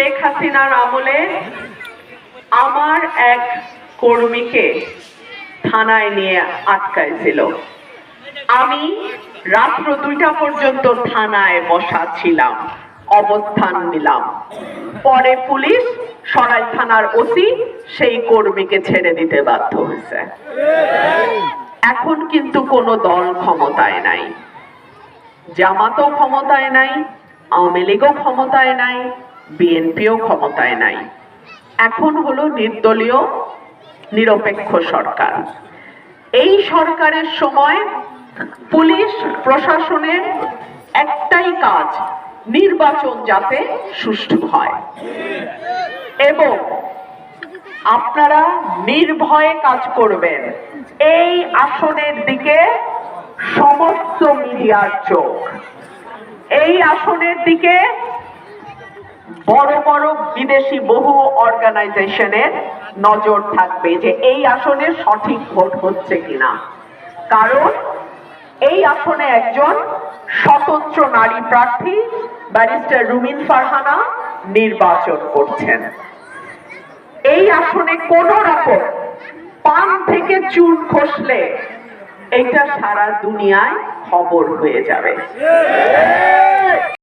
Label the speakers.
Speaker 1: শেখ হাসিনার আমলে আমার এক কর্মীকে থানায় নিয়ে আটকাইছিল। আমি রাত্র দুইটা পর্যন্ত থানায় বসা ছিলাম, অবস্থান নিলাম। পরে পুলিশ সরাই থানার ওসি সেই কর্মীকে ছেড়ে দিতে বাধ্য হয়েছে। এখন কিন্তু কোনো দল ক্ষমতায় নাই। জামাতও ক্ষমতায় নাই, আওয়ামী লীগও ক্ষমতায় নাই বিএনপিও ক্ষমতায় নাই। এখন হলো নির্দলীয়, নিরপেক্ষ সরকার। এই সরকারের সময় পুলিশ, প্রশাসনের একটাই কাজ, নির্বাচন যাতে সুষ্ঠু হয়। এবং আপনারা নির্ভয়ে কাজ করবেন। এই আসনের দিকে সমস্ত মিডিয়ার চোখ। এই আসনের দিকে বড় বড় বিদেশি বহু অর্গানাইজেশনের নজর থাকবে যে এই আসনে সঠিক ভোট হচ্ছে কিনা। কারণ এই আসনে একজন স্বতন্ত্র নারী প্রার্থী, ব্যারিস্টার রুমিন ফারহানা, নির্বাচন করছেন। এই আসনে কোন রকম পান থেকে চুন খসলে এটা সারা দুনিয়ায় খবর হয়ে যাবে।